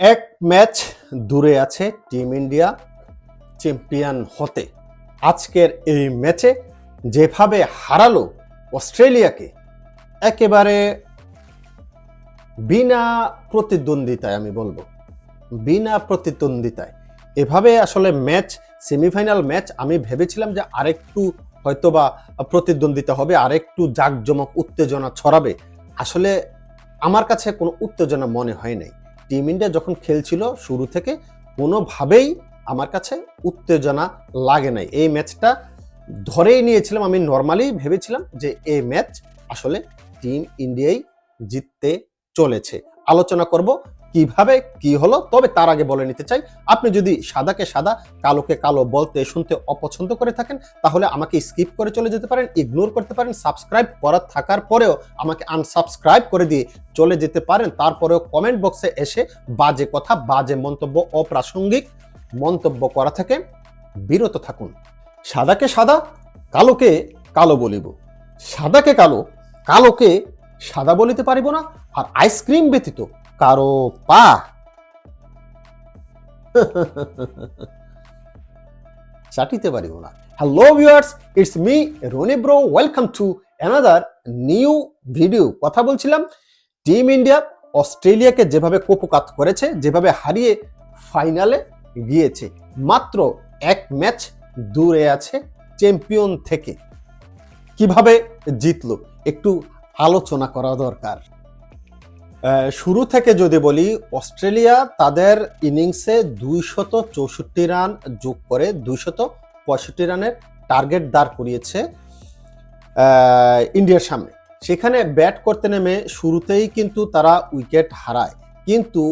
এক ম্যাচ দূরে আছে টিম ইন্ডিয়া চ্যাম্পিয়ন হতে। আজকের এই ম্যাচে যেভাবে হারালো অস্ট্রেলিয়াকে, একেবারে বিনা প্রতিদ্বন্দ্বিতায় আমি বলব, বিনা প্রতিদ্বন্দ্বিতায়। এভাবে আসলে ম্যাচ, সেমিফাইনাল ম্যাচ, আমি ভেবেছিলাম যে আরেকটু হয়তোবা প্রতিদ্বন্দ্বিতা হবে, আরেকটু জাঁকজমক উত্তেজনা ছড়াবে। আসলে আমার কাছে কোনো উত্তেজনা মনে হয় নাই। টিম ইন্ডিয়া যখন খেলছিল শুরু থেকে কোনোভাবেই আমার কাছে উত্তেজনা লাগে নাই। এই ম্যাচটা ধরেই নিয়েছিলাম আমি নর্মালি ভেবেছিলাম যে এই ম্যাচ আসলে টিম ইন্ডিয়াই জিততে চলেছে। আলোচনা করব কীভাবে, কি হলো, তবে তার আগে বলে নিতে চাই, আপনি যদি সাদাকে সাদা, কালোকে কালো বলতে, শুনতে অপছন্দ করে থাকেন, তাহলে আমাকে স্কিপ করে চলে যেতে পারেন ইগনোর করতে পারেন সাবস্ক্রাইব করা থাকার পরেও আমাকে আনসাবস্ক্রাইব করে দিয়ে চলে যেতে পারেন, তারপরেও কমেন্ট বক্সে এসে বাজে কথা, বাজে মন্তব্য, অপ্রাসঙ্গিক মন্তব্য করা থেকে বিরত থাকুন। সাদাকে সাদা, কালোকে কালো বলিব। সাদাকে কালো, কালোকে সাদা বলিতে পারিব না, আর আইসক্রিম ব্যতীত কারও পা। চাটিতে পারিব না। Hello viewers it's me Rony bro welcome to another new video কথা বলছিলাম টিম ইন্ডিয়া অস্ট্রেলিয়াকে যেভাবে কোপকাত করেছে, যেভাবে হারিয়ে ফাইনালে গিয়েছে, মাত্র এক ম্যাচ দূরে আছে চ্যাম্পিয়ন থেকে। কীভাবে জিতলো, একটু আলোচনা করা দরকার। শুরু থেকে যদি বলি, অস্ট্রেলিয়া তাদের ইনিংসে দুইশত চৌষট্টি রান যোগ করে দুইশত পঁয়ষট্টি রানের টার্গেট দাঁড় করিয়েছে ইন্ডিয়ার সামনে। সেখানে ব্যাট করতে নেমে শুরুতেই কিন্তু তারা উইকেট হারায়। কিন্তু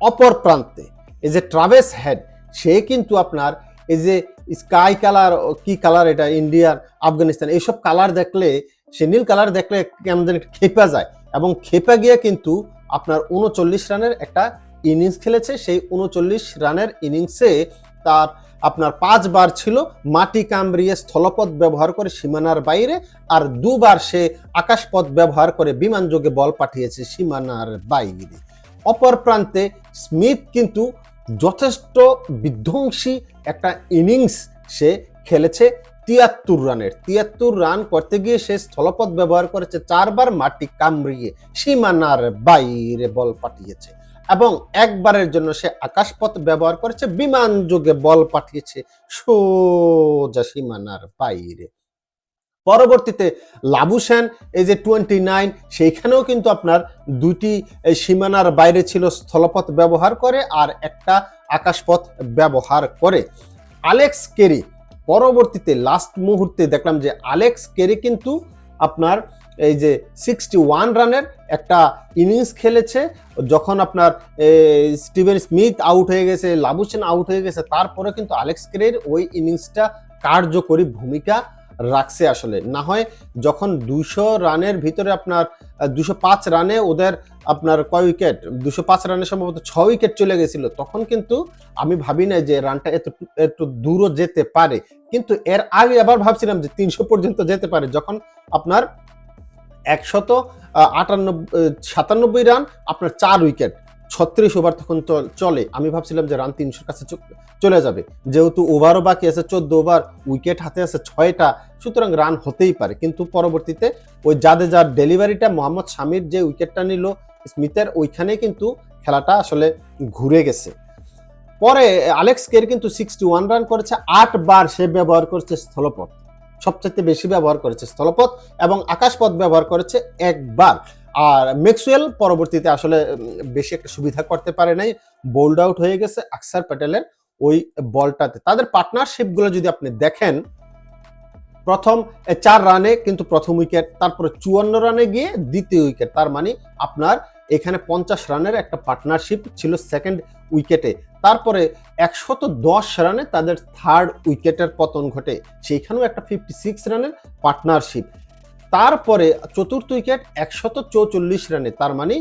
অপর প্রান্তে এই যে ট্রাভেস হেড, সে কিন্তু আপনার এই যে স্কাই কালার, কি কালার এটা, ইন্ডিয়ার, আফগানিস্তান, এইসব কালার দেখলে, সে নীল কালার দেখলে কেমন যেন খেপা যায়। এবং খেপে গিয়ে কিন্তু আপনার উনচল্লিশ রানের একটা ইনিংস খেলেছে। সেই উনচল্লিশ রানের ইনিংসে তার আপনার পাঁচবার ছিল মাটি কামড়িয়ে স্থলপথ ব্যবহার করে সীমানার বাইরে আর দুবার সে আকাশপথ ব্যবহার করে বিমানযোগে বল পাঠিয়েছে সীমানার বাইরে। অপর প্রান্তে স্মিথ কিন্তু যথেষ্ট বিধ্বংসী একটা ইনিংস সে খেলেছে। তিয়াত্তর রানের। তিয়াত্তর রান করতে গিয়ে সে স্থলপথ ব্যবহার করেছে, চারবার মাটি কামড়িয়ে সীমানার বাইরে বল পাঠিয়েছে এবং একবারের জন্য সে আকাশপথ ব্যবহার করেছে, বিমান যোগে বল পাঠিয়েছে সোজা সীমানার বাইরে। পরবর্তীতে লাবু সেন, এই যে টোয়েন্টি নাইন, সেইখানেও কিন্তু আপনার দুটি সীমানার বাইরে ছিল স্থলপথ ব্যবহার করে আর একটা আকাশপথ ব্যবহার করে। আলেক্স কেরি পরবর্তীতে লাস্ট মুহূর্তে দেখলাম যে আলেক্স কেরি কিন্তু আপনার এই যে সিক্সটি ওয়ান রানের একটা ইনিংস খেলেছে, যখন আপনার স্টিভেন স্মিথ আউট হয়ে গেছে লাবুসেন আউট হয়ে গেছে তারপরে কিন্তু আলেক্স কেরির ওই ইনিংসটা কার্যকরী ভূমিকা রাখছে আসলে। না হয় যখন দুশো রানের ভিতরে আপনার দুশো পাঁচ রানে ওদের আপনার কয় উইকেট দুশো পাঁচ রানে সম্ভবত ছ উইকেট চলে গেছিল, তখন কিন্তু আমি ভাবি না যে রানটা এত একটু দূরও যেতে পারে। কিন্তু এর আগে আবার ভাবছিলাম যে তিনশো পর্যন্ত যেতে পারে, যখন আপনার একশত আটানব্বই সাতানব্বই রান, আপনার চার উইকেট, ছত্রিশ ওভার তখন চল- আমি ভাবছিলাম যে রান তিনশোর কাছে চলে যাবে। যেহেতু ওভারও বাকি আছে, চোদ্দ ওভার, উইকেট হাতে আছে ছয়টা, সুতরাং রান হতেই পারে। কিন্তু পরবর্তীতে ওই জাদেজার ডেলিভারিটা মোহাম্মদ শামির যে উইকেটটা নিল, স্মিথের ওইখানে কিন্তু খেলাটা আসলে ঘুরে গেছে। পরে আলেক্স কের কিন্তু সিক্সটি ওয়ান রান করেছে, আট বার সে ব্যবহার করেছে স্থলপথ। সবচেয়ে বেশি ব্যবহার করেছে স্থলপথ এবং আকাশপথ ব্যবহার করেছে একবার। আর ম্যাক্সওয়েল পরবর্তীতে আসলে বেশি একটা সুবিধা করতে পারে নাই বোল্ড আউট হয়ে গেছে আকসার প্যাটেলের ওই বলটাতে। তাদের পার্টনারশিপগুলো যদি আপনি দেখেন, প্রথম চার রানে কিন্তু প্রথম উইকেট তারপরে চুয়ান্ন রানে গিয়ে দ্বিতীয় উইকেট তার মানে আপনার এখানে পঞ্চাশ রানের একটা পার্টনারশিপ ছিল সেকেন্ড উইকেটে। তারপরে একশত দশ রানে তাদের থার্ড উইকেটের পতন ঘটে। সেইখানেও একটা ফিফটি সিক্স রানের পার্টনারশিপ তারপরে চতুর্থ উইকেট একশত চৌচল্লিশ রানে। তার মানে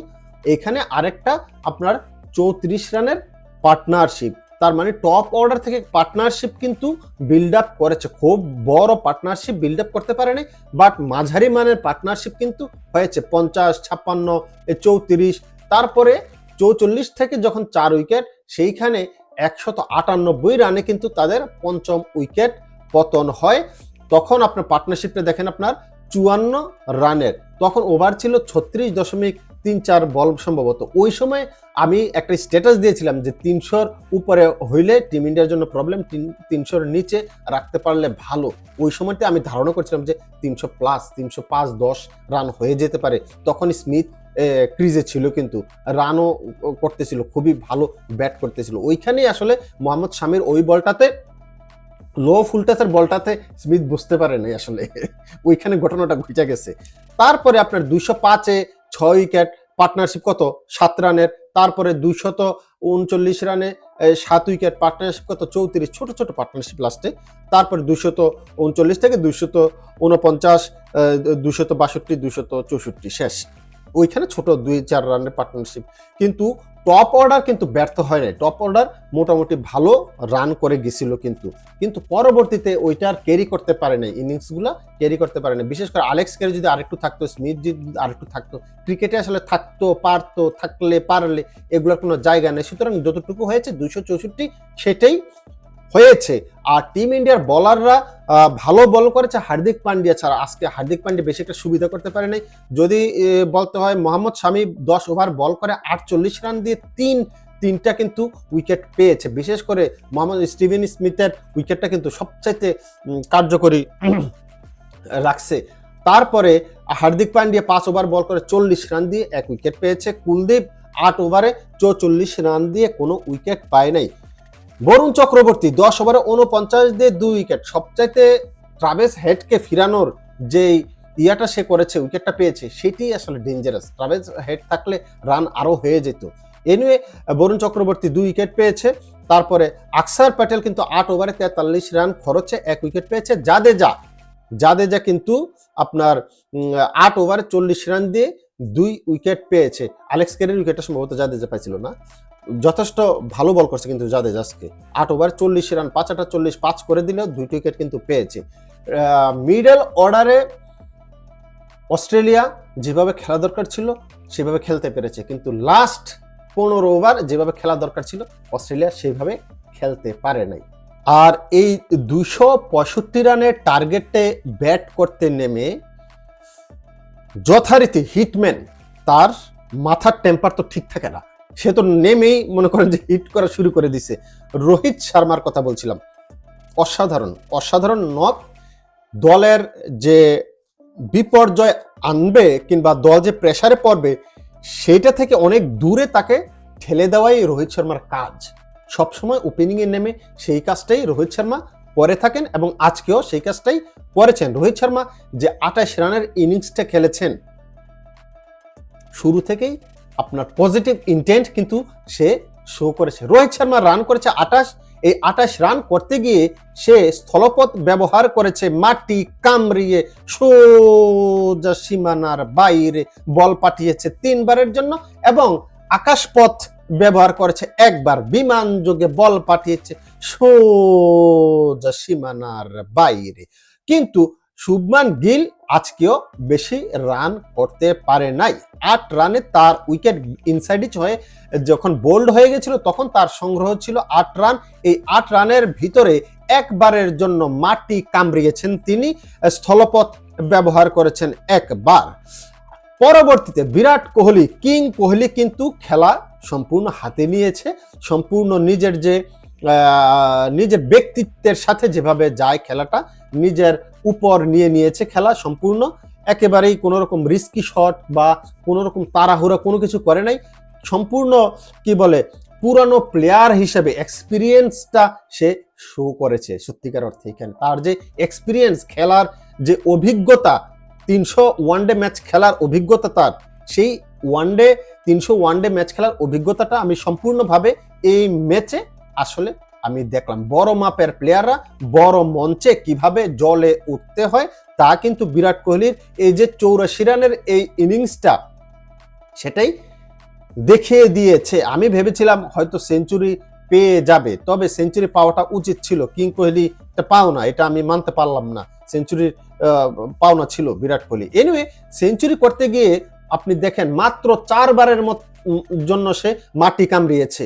এখানে আরেকটা আপনার চৌত্রিশ রানের পার্টনারশিপ তার মানে টপ অর্ডার থেকে পার্টনারশিপ কিন্তু বিল্ড আপ করেছে। খুব বড় পার্টনারশিপ বিল্ড আপ করতে পারেনি বাট মাঝারি মানের পার্টনারশিপ কিন্তু হয়েছে। পঞ্চাশ, ছাপ্পান্ন চৌত্রিশ। তারপরে চৌচল্লিশ থেকে যখন চার উইকেট, সেইখানে একশত আটানব্বই রানে কিন্তু তাদের পঞ্চম উইকেট পতন হয়। তখন আপনার পার্টনারশিপটা দেখেন আপনার চুয়ান্ন রানের। তখন ওভার ছিল ছত্রিশ দশমিক তিন চার বল সম্ভবত। ওই সময় আমি একটা স্ট্যাটাস দিয়েছিলাম যে তিনশোর উপরে হইলে টিম ইন্ডিয়ার জন্য প্রবলেম তিনশোর নিচে রাখতে পারলে ভালো। ওই সময়তে আমি ধারণা করছিলাম যে তিনশো প্লাস তিনশো পাঁচ দশ রান হয়ে যেতে পারে। তখন স্মিথ ক্রিজে ছিল কিন্তু রানও করতেছিল, খুবই ভালো ব্যাট করতেছিল। ওইখানেই আসলে মোহাম্মদ শামির ওই বলটাতে, লো ফুলটাসের বলটাতে স্মিথ বুঝতে পারে নাই আসলে। ওইখানে ঘটনাটা ঘটে গেছে। তারপরে আপনার দুইশো পাঁচে ছয় উইকেট পার্টনারশিপ কত? সাত রানের। তারপরে দুইশত উনচল্লিশ রানে সাত উইকেট পার্টনারশিপ কত? চৌত্রিশ। ছোট ছোট পার্টনারশিপ লাস্টে তারপরে দুশত উনচল্লিশ থেকে দুইশত উনপঞ্চাশ দুইশত বাষট্টি দুশত চৌষট্টি। শেষ। ওইখানে ছোট দুই চার রানের পার্টনারশিপ কিন্তু টপ অর্ডার কিন্তু ব্যর্থ হয় নাই টপ অর্ডার মোটামুটি ভালো রান করে গেছিল কিন্তু। কিন্তু পরবর্তীতে ওইটা আর ক্যারি করতে পারে নাই ইনিংসগুলো ক্যারি করতে পারে না বিশেষ করে আলেক্স ক্যারি যদি আরেকটু থাকতো স্মিথ যদি আরেকটু থাকতো ক্রিকেটে আসলে থাকতো, পারতো, থাকলে, পারলে এগুলোর কোনো জায়গা নেই। সুতরাং যতটুকু হয়েছে দুইশো চৌষট্টি সেটাই হয়েছে। আর টিম ইন্ডিয়ার বলাররা ভালো বল করেছে হার্দিক পান্ডিয়া ছাড়া। আজকে হার্দিক পান্ডিয়া বেশি একটা সুবিধা করতে পারে নাই। যদি বলতে হয় মোহাম্মদ শামি দশ ওভার বল করে আটচল্লিশ রান দিয়ে তিন, তিনটা কিন্তু উইকেট পেয়েছে। বিশেষ করে মোহাম্মদ স্টিভেন স্মিথের উইকেটটা কিন্তু সবচাইতে কার্যকরী রাখছে। তারপরে হার্দিক পান্ডিয়া পাঁচ ওভার বল করে চল্লিশ রান দিয়ে এক উইকেট পেয়েছে। কুলদীপ আট ওভারে চৌচল্লিশ রান দিয়ে কোনো উইকেট পায় নাই। বরুণ চক্রবর্তী দশ ওভারে উনপঞ্চাশ দিয়ে দুই উইকেট। সবচাইতে ট্রাভেস হেডকে ফিরানোর যে ইয়াটা সে করেছে, উইকেটটা পেয়েছে, সেটি আসলে ডেঞ্জারাস ট্রাভেস হেড থাকলে রান আরও হয়ে যেত। এনিওয়ে, বরুণ চক্রবর্তী দুই উইকেট পেয়েছে, তারপরে আকসার প্যাটেল কিন্তু আট ওভারে তেতাল্লিশ রান খরচে এক উইকেট পেয়েছে জাদেজা। জাদেজা কিন্তু আপনার আট ওভারে চল্লিশ রান দিয়ে দুই উইকেট পেয়েছে। আলেক্স কেরির উইকেটটা সম্ভবত জাদেজা পাইছিল না। যথেষ্ট ভালো বল করছে কিন্তু জাদেজা আজকে। আট ওভার চল্লিশ রান, পাঁচ আটা চল্লিশ, পাঁচ করে দিলেও দুইটি উইকেট কিন্তু পেয়েছে। মিডল অর্ডারে অস্ট্রেলিয়া যেভাবে খেলা দরকার ছিল, সেভাবে খেলতে পেরেছে। কিন্তু লাস্ট পনেরো ওভার যেভাবে খেলা দরকার ছিল, অস্ট্রেলিয়া সেইভাবে খেলতে পারে নাই। আর এই দুশো পঁয়ষট্টি রানের টার্গেটে ব্যাট করতে নেমে যথারীতি হিটম্যান তার মাথার টেম্পার তো ঠিক থাকে না। সে তো নেমেই মনে করেন যে হিট করা শুরু করে দিছে। রোহিত শর্মার কথা বলছিলাম। অসাধারণ অসাধারণ নক দলের যে বিপর্যয় আনবে কিংবা দল যে প্রেসারে পড়বে সেটা থেকে অনেক দূরে তাকে ঠেলে দেওয়াই রোহিত শর্মার কাজ। সবসময় ওপেনিংয়ে নেমে সেই কাজটাই রোহিত শর্মা করে থাকেন এবং আজকেও সেই কাজটাই করেছেন। রোহিত শর্মা যে আঠাশ রানের ইনিংসটা খেলেছেন, শুরু থেকেই আপনার পজিটিভ ইন্টেন্ট কিন্তু সে শো করেছে। রোহিত শর্মা রান করেছে আঠাশ এই আঠাশ রান করতে গিয়ে সে স্থলপথ ব্যবহার করেছে মাটি কামড়িয়ে, সোজা সীমানার বাইরে বল পাঠিয়েছে তিনবারের জন্য এবং আকাশপথ ব্যবহার করেছে একবার, বিমান যোগে বল পাঠিয়েছে সোজা সীমানার বাইরে। কিন্তু শুভমান গিল আজকেও বেশি রান করতে পারে নাই। আট রানে তার উইকেট ইনসাইডিচ হয়ে যখন বোল্ড হয়ে গেছিল তখন তার সংগ্রহ ছিল আট রান। এই আট রানের ভিতরে একবারের জন্য মাটি কামড়িয়েছেন তিনি, স্থলপথ ব্যবহার করেছেন একবার। পরবর্তীতে বিরাট কোহলি, কিং কোহলি কিন্তু খেলা সম্পূর্ণ হাতে নিয়েছে। সম্পূর্ণ নিজের যে নিজের ব্যক্তিত্বের সাথে যেভাবে যায় খেলাটা, নিজের উপর নিয়ে নিয়েছে খেলা সম্পূর্ণ। একেবারেই কোনো রকম রিস্কি শট বা কোনো রকম তাড়াহুড়া কোনো কিছু করে নাই। সম্পূর্ণ, কি বলে, পুরানো প্লেয়ার হিসেবে এক্সপিরিয়েন্সটা সে শো করেছে সত্যিকার অর্থে এখানে। তার যে এক্সপিরিয়েন্স খেলার যে অভিজ্ঞতা, তিনশো ওয়ানডে ম্যাচ খেলার অভিজ্ঞতা তার, সেই ওয়ানডে তিনশো ওয়ানডে ম্যাচ খেলার অভিজ্ঞতাটা আমি সম্পূর্ণভাবে এই ম্যাচে আসলে আমি দেখলাম বড় মাপের প্লেয়াররা বড় মঞ্চে কীভাবে জলে উঠতে হয়, তা কিন্তু বিরাট কোহলির এই যে চৌরাশি রানের এই ইনিংসটা সেটাই দেখিয়ে দিয়েছে। আমি ভেবেছিলাম হয়তো সেঞ্চুরি পেয়ে যাবে, তবে সেঞ্চুরি পাওয়াটা উচিত ছিল। কিং কোহলি পাও না, এটা আমি মানতে পারলাম না। সেঞ্চুরির পাওনা ছিল বিরাট কোহলি। এনিওয়ে সেঞ্চুরি করতে গিয়ে আপনি দেখেন মাত্র চারবারের মত জন্য সে মাটি কামড়িয়েছে।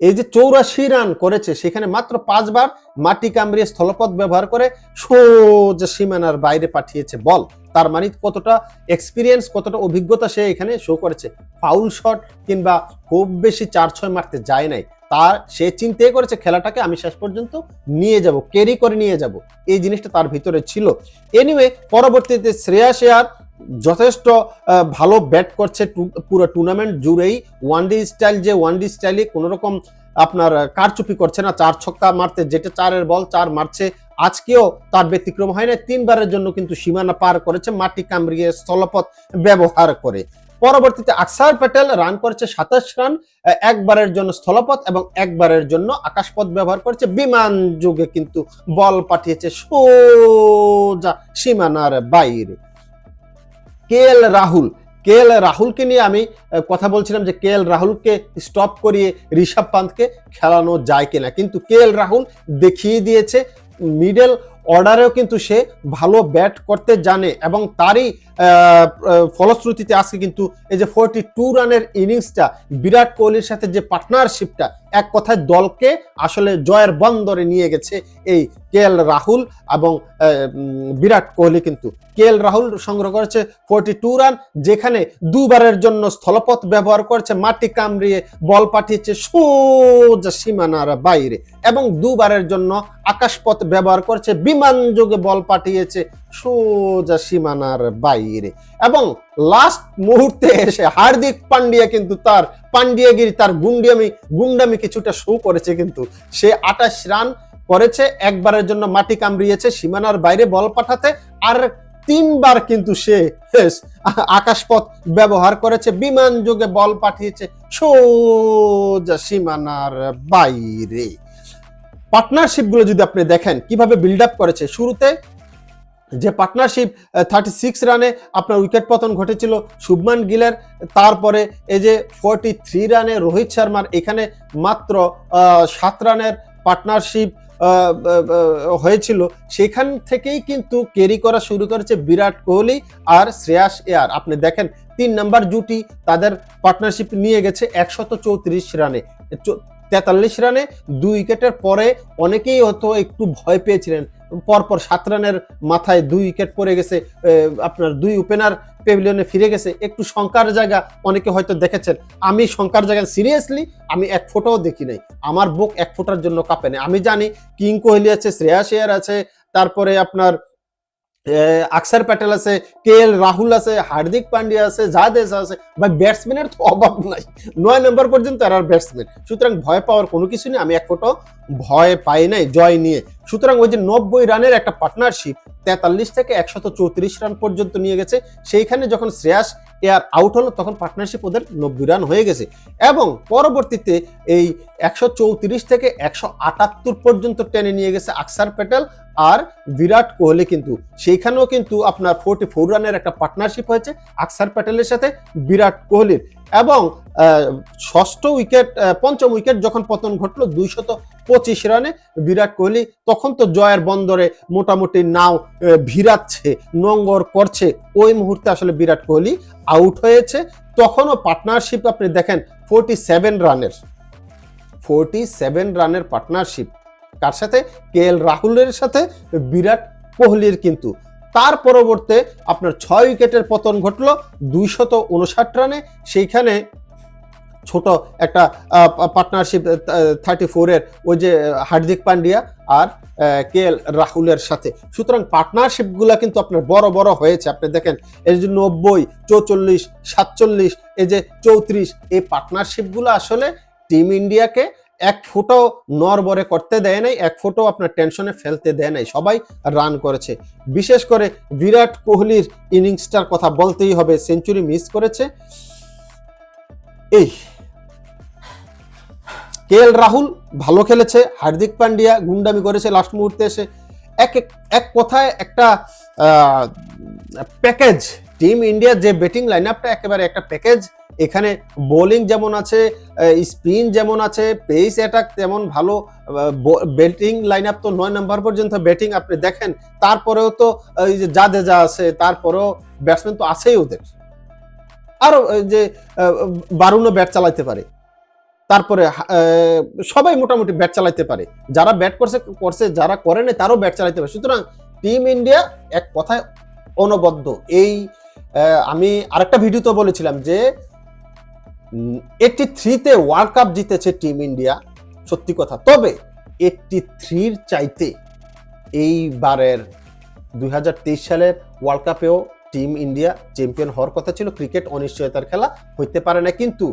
এই যে চৌরাশি রান করেছে, সেখানে মাত্র পাঁচবার মাটি কামড়িয়ে স্থলপথ ব্যবহার করে সোজা সীমানার বাইরে পাঠিয়েছে বল। তার মানে কতটা এক্সপিরিয়েন্স কতটা অভিজ্ঞতা সে এখানে শো করেছে। ফাউল শট কিংবা খুব বেশি চার ছয় মারতে যায় নাই। তার সে চিন্তাই করেছে, খেলাটাকে আমি শেষ পর্যন্ত নিয়ে যাব ক্যারি করে নিয়ে যাব। এই জিনিসটা তার ভিতরে ছিল। এনিওয়ে পরবর্তীতে শ্রেয়া শেয়ার যথেষ্ট ভালো ব্যাট করছে পুরো টুর্নামেন্ট জুড়েই। ওয়ান ডে স্টাইল যে ওয়ান ডে স্টাইলে কোনো রকম আপনার কারচুপি করছে না, চার ছক্কা মারতে যেটা চারের বল চার মারছে। আজকেও তার ব্যতিক্রম হয় না তিনবারের জন্য কিন্তু সীমানা পার করেছে, মাটি কামড়িয়ে স্থলপথ ব্যবহার করে। পরবর্তীতে আকসার প্যাটেল রান করেছে সাতাশ রান একবারের জন্য স্থলপথ এবং একবারের জন্য আকাশপথ ব্যবহার করেছে। বিমান যুগে কিন্তু বল পাঠিয়েছে সোজা সীমানার বাইরে। কে এল রাহুল। কে এল রাহুলকে নিয়ে আমি কথা বলছিলাম যে কে এল রাহুলকে স্টপ করিয়ে ঋষভ পান্তকে খেলানো যায় কিনা। কিন্তু কে এল রাহুল দেখিয়ে দিয়েছে মিডল অর্ডারেও কিন্তু সে ভালো ব্যাট করতে জানে এবং তারই ফলশ্রুতিতে আজকে কিন্তু এই যে ফোরটি টু রানের ইনিংসটা বিরাট কোহলির সাথে যে পার্টনারশিপটা এক কথায় দলকে আসলে জয়ের বন্দরে নিয়ে গেছে এই কে রাহুল এবং বিরাট কোহলি কিন্তু। কে এল রাহুল সংগ্রহ করেছে ফোরটি টু রান যেখানে দুবারের জন্য স্থলপথ ব্যবহার করেছে, মাটি কামড়িয়ে বল পাঠিয়েছে সোজা সীমানার বাইরে এবং দুবারের জন্য আকাশপথ ব্যবহার করেছে, বিমান যোগে বল পাঠিয়েছে সোজা সীমানার বাইরে। এবং লাস্ট মুহূর্তে এসে হার্দিক পান্ডিয়া কিন্তু তার পান্ডিয়াগিরি, তার গুন্ডিয়ামি গুন্ডামি কিছুটা শো করেছে কিন্তু। সে আঠাশ রান করেছে, একবারের জন্য মাটি কামড়িয়েছে, সীমানার বাইরে বল পাঠাতে, আর তিনবার কিন্তু সে আকাশপথ ব্যবহার করেছে, বিমান যোগে বল পাঠিয়েছে সোজা সীমানার বাইরে। পার্টনারশিপগুলো যদি আপনি দেখেন, কীভাবে বিল্ড আপ করেছে, শুরুতে যে পার্টনারশিপ থার্টি সিক্স রানে আপনার উইকেট পতন ঘটেছিল শুভমান গিলের। তারপরে এই যে ফোরটি থ্রি রানে রোহিত শর্মার এখানে মাত্র সাত রানের পার্টনারশিপ হয়েছিল। সেখান থেকেই কিন্তু ক্যারি করা শুরু করেছে বিরাট কোহলি আর শ্রেয়াস এয়ার। আপনি দেখেন, তিন নাম্বার জুটি তাদের পার্টনারশিপ নিয়ে গেছে একশত চৌত্রিশ রানে তেতাল্লিশ রানে দুই উইকেটের পরে অনেকেই হয়তো একটু ভয় পেয়েছিলেন পরপর সাত রানের মাথায় দুই উইকেট পড়ে গেছে আপনার দুই ওপেনার পেভিলিয়নে ফিরে গেছে। একটু শঙ্কার জায়গা অনেকে হয়তো দেখেছেন। আমি শঙ্কার জায়গা সিরিয়াসলি আমি এক ফোটাও দেখি নাই। আমার বুক এক ফোটার জন্য কাঁপে না। আমি জানি কিং কোহলি আছে, শ্রেয়া শেয়ার আছে, তারপরে আপনার আকসার প্যাটেল আছে কে এল রাহুল আছে, হার্দিক পান্ডিয়া আছে জাদেজ আছে। বা ব্যাটসম্যানের তো অভাব নাই। নয় নম্বর পর্যন্ত আর ব্যাটসম্যান সুতরাং ভয় পাওয়ার কোনো কিছু নেই। আমি এক ফোটো ভয় পাই নাই, জয় নিয়ে। সুতরাং ওই যে নব্বই রানের একটা পার্টনারশিপ তেতাল্লিশ থেকে একশত চৌত্রিশ রান পর্যন্ত নিয়ে গেছে। সেইখানে যখন শ্রেয়াস এয়ার আউট হলো, তখন পার্টনারশিপ ওদের নব্বই রান হয়ে গেছে। এবং পরবর্তীতে এই একশো চৌত্রিশ থেকে একশো আটাত্তর পর্যন্ত টেনে নিয়ে গেছে আকসার প্যাটেল আর বিরাট কোহলি কিন্তু। সেইখানেও কিন্তু আপনার ফোর্টি ফোর রানের একটা পার্টনারশিপ হয়েছে আকসার প্যাটেলের সাথে বিরাট কোহলির। এবং ষষ্ঠ উইকেট পঞ্চম উইকেট যখন পতন ঘটলো দুইশত পঁচিশ রানে বিরাট কোহলি তখন তো জয়ের বন্দরে মোটামুটি নাও ভিড়াচ্ছে, নোঙ্গর করছে। ওই মুহূর্তে আসলে বিরাট কোহলি আউট হয়েছে। তখনও পার্টনারশিপ আপনি দেখেন ফোরটি সেভেন রানের। ফোরটি সেভেন রানের পার্টনারশিপ কার সাথে? কে এল রাহুলের সাথে? বিরাট কোহলির কিন্তু। তার পরবর্তে আপনার ছয় উইকেটের পতন ঘটলো, দুইশত উনষাট রানে। সেইখানে ছোট একটা পার্টনারশিপ থার্টি ফোরের ওই যে হার্দিক পান্ডিয়া আর কে এল রাহুলের সাথে। সুতরাং পার্টনারশিপগুলো কিন্তু আপনার বড় বড় হয়েছে। আপনি দেখেন, এই যে নব্বই, চৌচল্লিশ, সাতচল্লিশ, এই যে চৌত্রিশ, এই পার্টনারশিপগুলো আসলে টিম ইন্ডিয়াকে এক ফুটও নরবরে করতে দেয় নাই, এক ফুটও আপনার টেনশনে ফেলতে দেয় নাই, সবাই রান করেছে। বিশেষ করে বিরাট কোহলির ইনিংসটার কথা বলতেই হবে সেঞ্চুরি মিস করেছে। এই কে এল রাহুল ভালো খেলেছে, হার্দিক পান্ডিয়া গুন্ডামি করেছে লাস্ট মুহূর্তে এসে। এক এক- এক কথায় একটা প্যাকেজ টিম ইন্ডিয়ার যে ব্যাটিং লাইন আপটা একেবারে একটা প্যাকেজ এখানে বোলিং যেমন আছে স্পিন যেমন আছে পেস অ্যাটাক তেমন ভালো ব্যাটিং লাইন আপ তো নয় নম্বর পর্যন্ত ব্যাটিং আপনি দেখেন। তারপরেও তো এই যে জাদেজা আছে, তারপরেও ব্যাটসম্যান তো আছেই ওদের। আরও যে বারুনো ব্যাট চালাইতে পারে। তারপরে সবাই মোটামুটি ব্যাট চালাইতে পারে। যারা ব্যাট করছে করছে, যারা করে নাই, তারও ব্যাট চালাইতে পারে। সুতরাং টিম ইন্ডিয়া এক কথায় অনবদ্য। এই আমি আরেকটা ভিডিওতে বলেছিলাম যে এইটটি থ্রিতে ওয়ার্ল্ড কাপ জিতেছে টিম ইন্ডিয়া সত্যি কথা। তবে এইটটি থ্রির চাইতে এইবারের দু হাজার তেইশ সালের ওয়ার্ল্ড কাপেও টিম ইন্ডিয়া চ্যাম্পিয়ন হওয়ার কথা ছিল। ক্রিকেট অনিশ্চয়তার খেলা হইতে পারে না, কিন্তু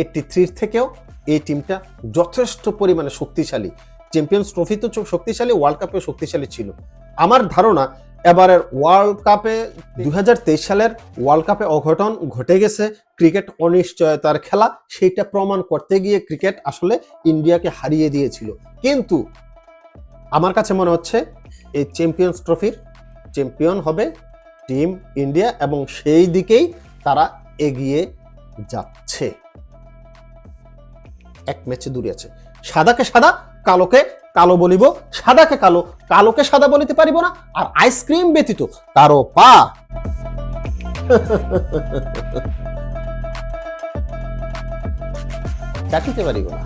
এইটটি থ্রির থেকেও এই টিমটা যথেষ্ট পরিমাণে শক্তিশালী। চ্যাম্পিয়ন্স ট্রফি তো শক্তিশালী ওয়ার্ল্ড কাপেও শক্তিশালী ছিল। আমার ধারণা এবারের ওয়ার্ল্ড কাপে দু হাজার তেইশ সালের ওয়ার্ল্ড কাপে অঘটন ঘটে গেছে। ক্রিকেট অনিশ্চয়তার খেলা, সেইটা প্রমাণ করতে গিয়ে ক্রিকেট আসলে ইন্ডিয়াকে হারিয়ে দিয়েছিল। কিন্তু আমার কাছে মনে হচ্ছে এই চ্যাম্পিয়ন্স ট্রফির চ্যাম্পিয়ন হবে টিম ইন্ডিয়া এবং সেই দিকেই তারা এগিয়ে যাচ্ছে। এক ম্যাচে দূরে আছে। সাদাকে সাদা, কালোকে কালো বলিব, সাদাকে কালো, কালোকে সাদা বলিতে পারিব না, আর আইসক্রিম ব্যতীত কারও পা। চাটিতে পারিব না।